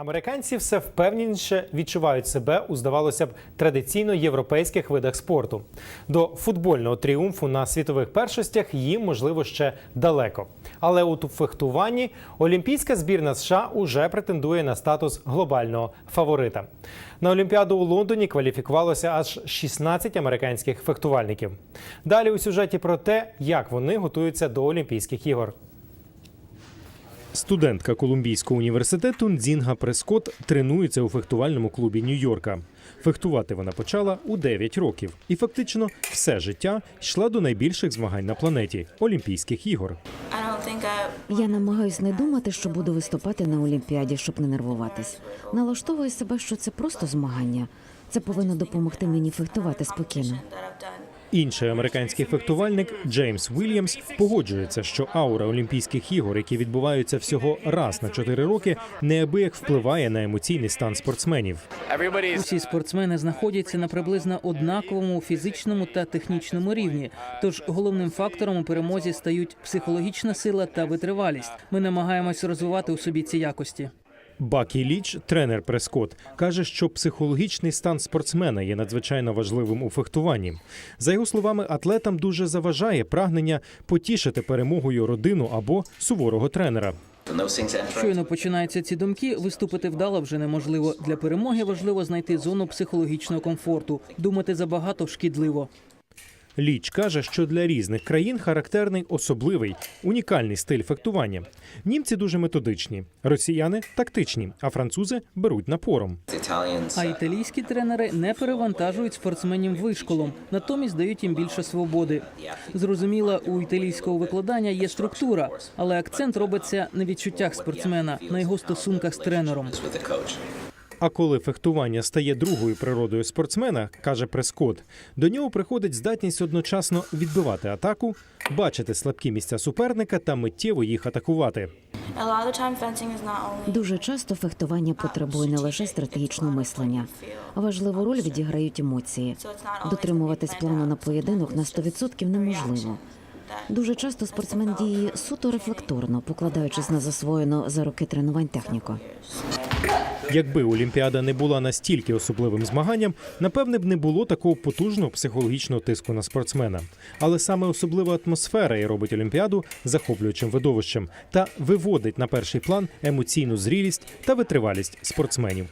Американці все впевненіше відчувають себе у, здавалося б, традиційно європейських видах спорту. До футбольного тріумфу на світових першостях їм можливо ще далеко. Але у фехтуванні олімпійська збірна США уже претендує на статус глобального фаворита. На Олімпіаду у Лондоні кваліфікувалося аж 16 американських фехтувальників. Далі у сюжеті про те, як вони готуються до Олімпійських ігор. Студентка Колумбійського університету Нзінга Прескот тренується у фехтувальному клубі Нью-Йорка. Фехтувати вона почала у 9 років і фактично все життя йшла до найбільших змагань на планеті Олімпійських ігор. Я намагаюсь не думати, що буду виступати на Олімпіаді, щоб не нервуватись. Налаштовую себе, що це просто змагання. Це повинно допомогти мені фехтувати спокійно. Інший американський фехтувальник Джеймс Вільямс погоджується, що аура Олімпійських ігор, які відбуваються всього раз на 4 роки, неабияк впливає на емоційний стан спортсменів. Усі спортсмени знаходяться на приблизно однаковому фізичному та технічному рівні. Тож головним фактором у перемозі стають психологічна сила та витривалість. Ми намагаємось розвивати у собі ці якості. Бакі Ліч, тренер Прескот, каже, що психологічний стан спортсмена є надзвичайно важливим у фехтуванні. За його словами, атлетам дуже заважає прагнення потішити перемогою родину або суворого тренера. Щойно починаються ці думки, виступити вдало вже неможливо. Для перемоги важливо знайти зону психологічного комфорту. Думати забагато шкідливо. Ліч каже, що для різних країн характерний особливий унікальний стиль фехтування. Німці дуже методичні, росіяни тактичні, а французи беруть напором. А італійські тренери не перевантажують спортсменів вишколом, натомість дають їм більше свободи. Зрозуміло, у італійського викладання є структура, але акцент робиться на відчуттях спортсмена, на його стосунках з тренером. А коли фехтування стає другою природою спортсмена, каже Прескот, до нього приходить здатність одночасно відбивати атаку, бачити слабкі місця суперника та миттєво їх атакувати. Дуже часто фехтування потребує не лише стратегічного мислення. Важливу роль відіграють емоції. Дотримуватись плану на поєдинок на 100% неможливо. Дуже часто спортсмен діє суто рефлекторно, покладаючись на засвоєну за роки тренувань техніку. Якби Олімпіада не була настільки особливим змаганням, напевне б не було такого потужного психологічного тиску на спортсмена. Але саме особлива атмосфера і робить Олімпіаду захоплюючим видовищем та виводить на перший план емоційну зрілість та витривалість спортсменів.